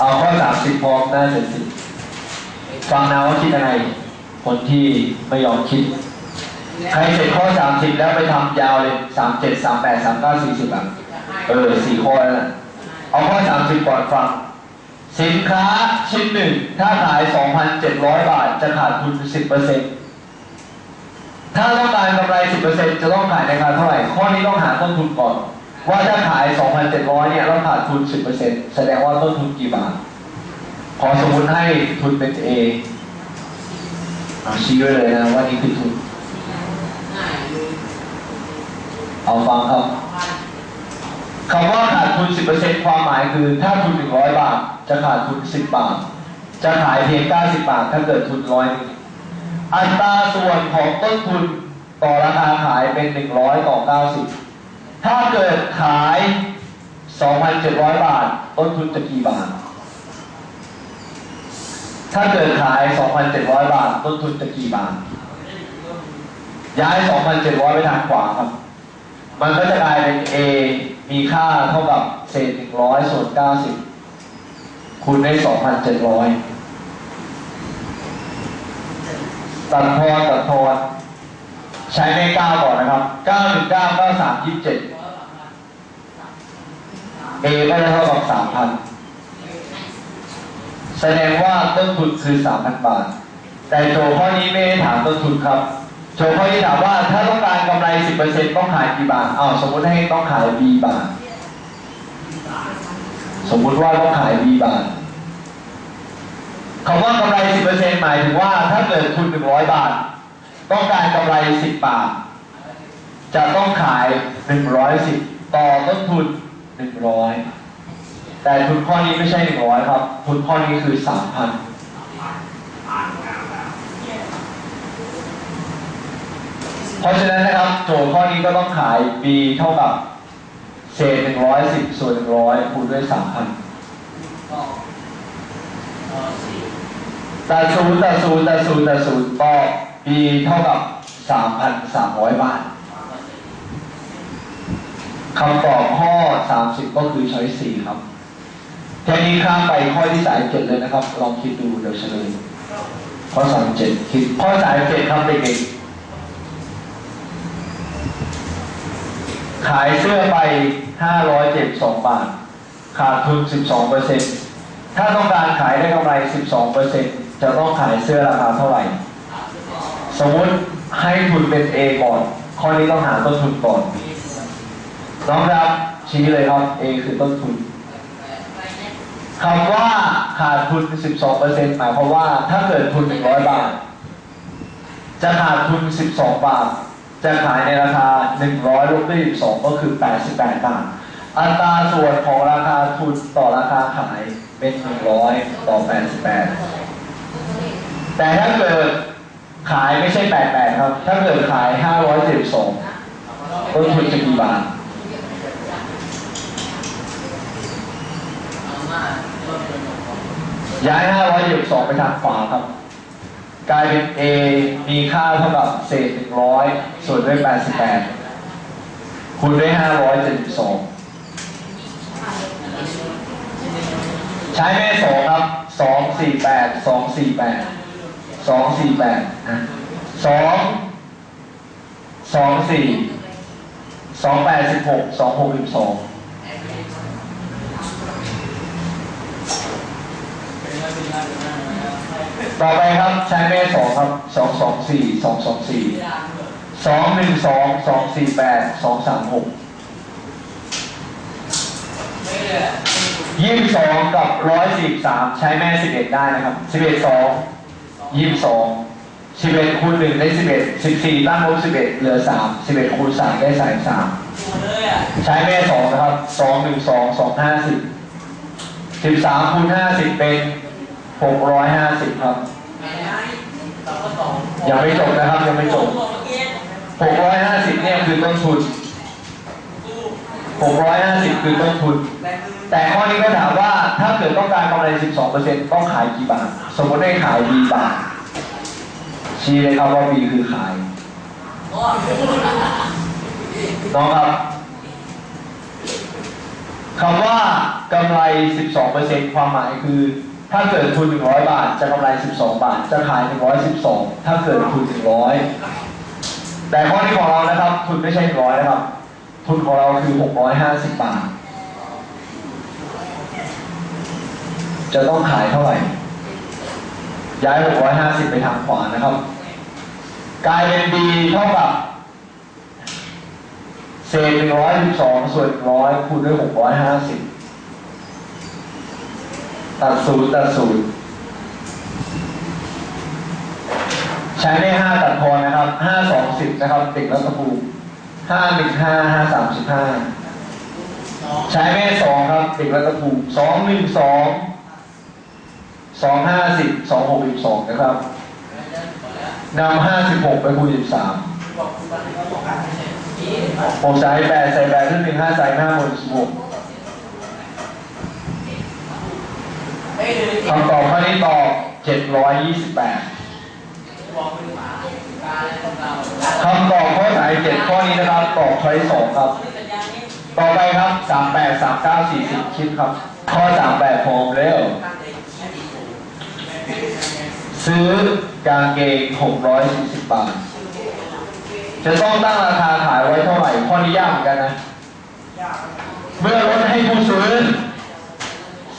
เอาข้อสามสิบพร้อมหน้าเจ็ดสิบฟังนะว่าคิดยังไงคนที่ไม่ยอมคิด ใครเสร็จข้อสามสิบแล้วไปทำยาวเลยสามเจ็ดสามแปดสามเก้าสี่สิบอะเออสี่ข้อแล้วนะเอาข้อสามสิบก่อนฟัง สินค้าชิ้นหนึ่ง ถ้าขาย2,700บาท จะขาดทุน10%ถ้าต้องการกำไร10%จะต้องขายในราคาเท่าไหร่ ข้อนี้ต้องหาต้นทุนก่อน ว่าถ้าขาย 2,700 เนี่ยต้องขาดทุน 10%แสดงว่าต้นทุนกี่บาท ขอสมมติให้ทุนเป็น A เอาชี้ไว้เลยนะว่านี่คือทุน เอาฟังครับคำว่าขาดทุน 10%ความหมายคือ ถ้าทุน 100 บาท จะขาดทุน 10 บาท จะขายเพียง 90 บาท ถ้าเกิดทุนร้อยนึงอัตราส่วนของต้นทุนต่อราคาขายเป็น 100 ต่อ 90 ถ้าเกิดขาย 2,700 บาท ต้นทุนจะกี่บาท ถ้าเกิดขาย 2,700 บาท ต้นทุนจะกี่บาท ย้าย 2,700 ไปทางขวาครับ มันก็จะกลายเป็น A มีค่าเท่ากับเศษ 100 ส่วน 90 คูณด้วย2,700 ตัดทอนตัดทอนใช้ใน9ก่อนนะครับ 9 1 9 9 3 27 A ก็จะเท่ากับ3,000แสดงว่าต้นทุนคือ3,000บาท แต่โจทย์ข้อนี้ไม่ได้ถามต้นทุนครับ โจทย์ข้อนี้ถามว่าถ้าต้องการกำไร10%ต้องขายกี่บาทอ้าวสมมติให้ต้องขาย B บาท สมมุติว่าต้องขาย B บาทคำว่ากำไร10%หมายถึงว่าถ้าเกิดทุน100บาท ต้องการกำไร10บาท จะต้องขาย110ต่อต้นทุน 100แต่ทุนข้อนี้ไม่ใช่100ครับทุนข้อนี้คือ3,000เพราะฉะนั้นนะครับ โจทย์ข้อนี้ก็ต้องขาย B เท่ากับเศษ110ส่วน100คูณด้วย3,000แต่ศูนย์แต่ศูนย์แต่ศูนย์แต่ศูนย์ก็ B เท่ากับ3,300บาท คำตอบข้อ 30 ก็คือช้อย4ครับแค่นี้ข้ามไปข้อที่สายเจ็ดเลยนะครับ ลองคิดดูเดี๋ยวเฉลยข้อ37คิดข้อสายเจ็ดครับเด็กๆขายเสื้อไป572บาท ขาดทุน12เปอร์เซ็นต์ถ้าต้องการขายได้กำไร12เปอร์เซ็นต์จะต้องขายเสื้อราคาเท่าไหร่ สมมติให้ทุนเป็น A ก่อน ข้อนี้ต้องหาต้นทุนก่อน น้องครับชี้เลยครับ A คือต้นทุนคำว่าขาดทุน 12เปอร์เซ็นต์หมายความว่าถ้าเกิดทุน 100 บาท จะขาดทุน 12 บาท จะขายในราคา 100ลบด้วย12 ก็คือ 88 บาท อัตราส่วนของราคาทุนต่อราคาขายเป็น 100 ต่อ 88 แต่ถ้าเกิดขายไม่ใช่ 88 ครับ ถ้าเกิดขาย 572ต้นทุนจะกี่บาท ย้าย 572 ไปทางขวาครับ กลายเป็น A มีค่าเท่ากับเศษ 100 ส่วนด้วย 88 คูณด้วย 572 ใช้แม่สองครับ 248 248 248นะ2 24 286 262 ต่อไปครับใช้แม่สองครับ224 224 212 248 236ยี่สิบสองกับร้อยสี่สามใช้แม่สิบเอ็ดได้นะครับสิบเอ็ดสองยี่สิบสองสิบเอ็ดคูณหนึ่งได้สิบเอ็ดสิบสี่ตั้งลบสิบเอ็ดเหลือสามสิบเอ็ดคูณสามได้สามสามใช้แม่สองนะครับสองหนึ่งสองสองห้าสิบสิบสามคูณห้าสิบเป็น หกร้อยห้าสิบครับ ยังไม่จบนะครับยังไม่จบหกร้อยห้าสิบเนี่ยคือต้นทุนหกร้อยห้าสิบคือต้นทุน แต่ข้อนี้ก็ถามว่าถ้าเกิดต้องการกำไร12%ต้องขายกี่บาท สมมติได้ขาย B บาท ชี้เลยครับว่า B คือขายน้องครับคำว่ากำไร 12%ความหมายคือ ถ้าเกิดทุน 100 บาท จะกำไร 12 บาท จะขาย 112 ถ้าเกิดทุน 100 แต่ข้อนี้ของเรานะครับ ทุนไม่ใช่ 100 นะครับ ทุนของเราคือ 650 บาท จะต้องขายเท่าไหร่ ย้าย 650 ไปทางขวานะครับ กลายเป็น B เท่ากับ เศษ112 ส่วน100คูณด้วย 650 ตัดศูนย์ตัดศูนย์ใช้ได้5ตัดทอนนะครับ5 2 10นะครับติดรัฐภูมิ5 1 5 5 3 15ใช้แม่2ครับติดรัฐภูมิ2 1 2 2 5 10 2 6 12นะครับนำ56ไปคูณ13ผมใช้แปดใส่แปดขึ้นหนึ่งห้าใส่ห้าหมดสิบหก คำตอบข้อนี้ตอบเจ็ดร้อยยี่สิบแปดคำตอบข้อสายเจ็ดข้อนี้นะครับตอบช้อยสองครับ ต่อไปครับสามแปดสามเก้าสี่สิบคิดครับ ข้อสามแปดพร้อมเร็ว ซื้อกางเกงหกร้อยสี่สิบบาท จะต้องตั้งราคาขายไว้เท่าไหร่ ข้อนี้ยากเหมือนกันนะ เมื่อลดให้ผู้ซื้อ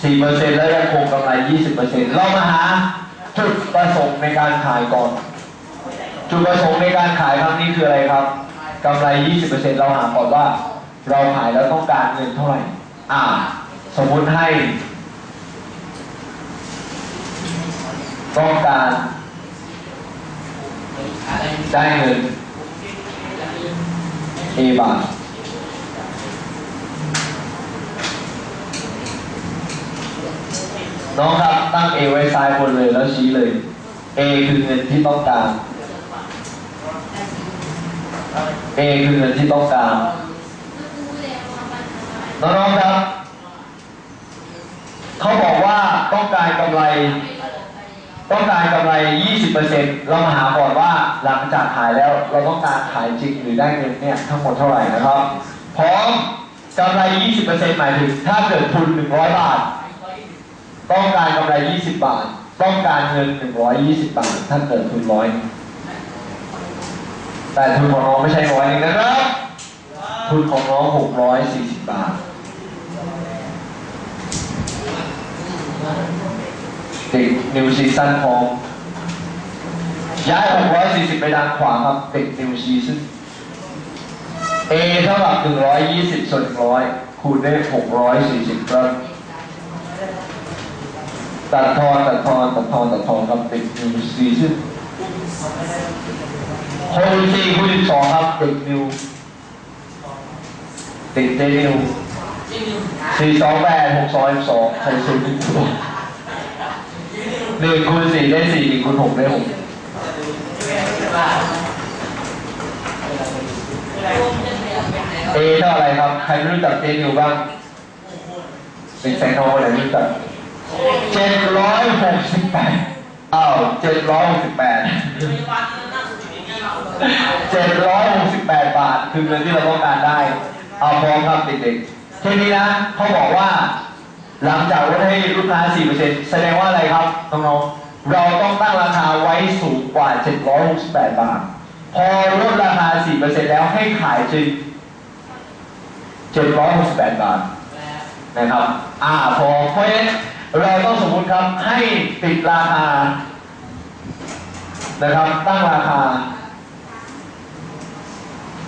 4%แล้วยังคงกำไร 20%เรามาหาจุดประสงค์ในการขายก่อน จุดประสงค์ในการขายครั้งนี้คืออะไรครับกำไร 20%เราหาก่อนว่า เราขายแล้วต้องการเงินเท่าไหร่ อ่า สมมุติให้ ต้องการ ได้เงิน A บาท น้องครับตั้ง A ไว้ซ้ายบนเลยแล้วชี้เลย A คือเงินที่ต้องการ A คือเงินที่ต้องการ น้องๆครับ เขาบอกว่าต้องการกำไร ต้องการกำไร 20%เรามาหาก่อนว่าหลังจากขายแล้วเราต้องการขายจริงหรือได้เงินเนี่ยทั้งหมดเท่าไหร่นะครับ พร้อมกำไร 20%หมายถึง ถ้าเกิดทุน100 บาท ต้องการกำไร 20 บาท ต้องการเงิน 120 บาทถ้าเกิดทุนร้อย แต่ทุนของน้องไม่ใช่ร้อยนึงนะครับ ทุนของน้อง 640 บาทเติดนิวซีซันพร้อมย้าย 640 ไปด้านขวาครับเติดนิวซีซัน A เท่ากับ 120 ส่วน100 คูณด้วย640ครับ ตัดทอนตัดทอนตัดทอนตัดทอนครับติดนิวซีซั่นหกสี่คูณ12ครับติดนิวติดเจนิวสี่สองแปดหกสองสองใช้ศูนย์หนึ่งตัวหนึ่งคูณสี่ได้สี่หนึ่งคูณหกได้หกเอเท่าไรครับ ใครรู้จักเจนิวบ้างเป็นแสงทองคนไหนรู้จัก เจ็ดร้อยหกสิบแปดอ้าวเจ็ดร้อยหกสิบแปดเจ็ดร้อยหกสิบแปดบาท คือเงินที่เราต้องการได้ เอาพร้อมครับเด็กๆทีนี้นะเขาบอกว่า หลังจากลดให้ลูกค้า4%แสดงว่าอะไรครับน้องๆเราต้องตั้งราคาไว้สูงกว่า768บาท พอลดราคา4%แล้วให้ขายจริง768บาทนะครับ อ่าพอเพราะฉะนั้น เราต้องสมมุติครับให้ติดราคานะครับ ตั้งราคา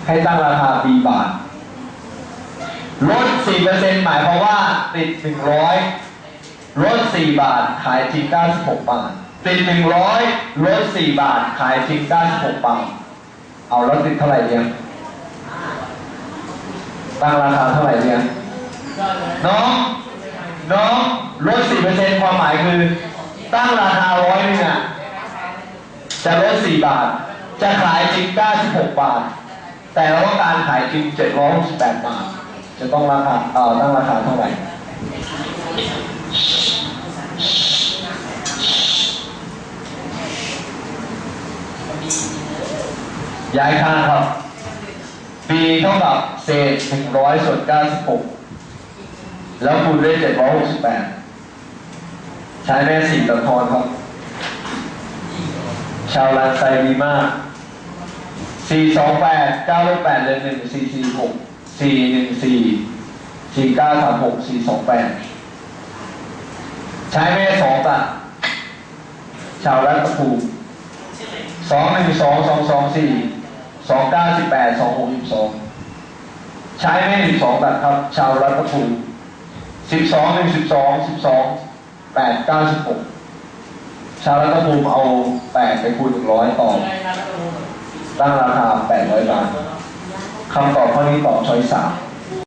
ให้ตั้งราคา B บาทลด 4%หมายความว่าติด 100ลด 4 บาท ขายจริง96บาท ติด 100ลด 4 บาท ขายจริง96บาท เอาแล้วติดเท่าไหร่เดียวตั้งราคาเท่าไหร่เดียวน้อง น้องลด4%ความหมายคือ ตั้งราคาร้อยนึงอะจะลด4บาท จะขายจริง96บาท แต่เราต้องการขายจริง768บาท จะต้องราคาเอ่อตั้งราคาเท่าไหร่ย้ายข้างครับ B เท่ากับเศษ100ส่วน96 แล้วคูณด้วยเจ็ดร้อยหกสิบแปดใช้แม่สี่ตะทอนครับ ชาวลานไซดีมากสี่สองแปดเก้าลบแปดเลยหนึ่งสี่สี่หกสี่หนึ่งสี่สี่เก้าสามหกสี่สองแปดใช้แม่สองตัดชาวรัตภูมิสองหนึ่งสองสองสองสี่สองเก้าสิบแปดสองหกสิบสองใช้แม่สิบสองตัดครับ ชาวรัตภูมิ สิบสองหนึ่งสิบสองสิบสองแปดเก้าสิบหกชาวรัตภูมิเอาแปดไปคูณหนึ่งร้อยต่อตั้งราคาแปดร้อยบาทคำตอบข้อนี้ตอบช้อยสาม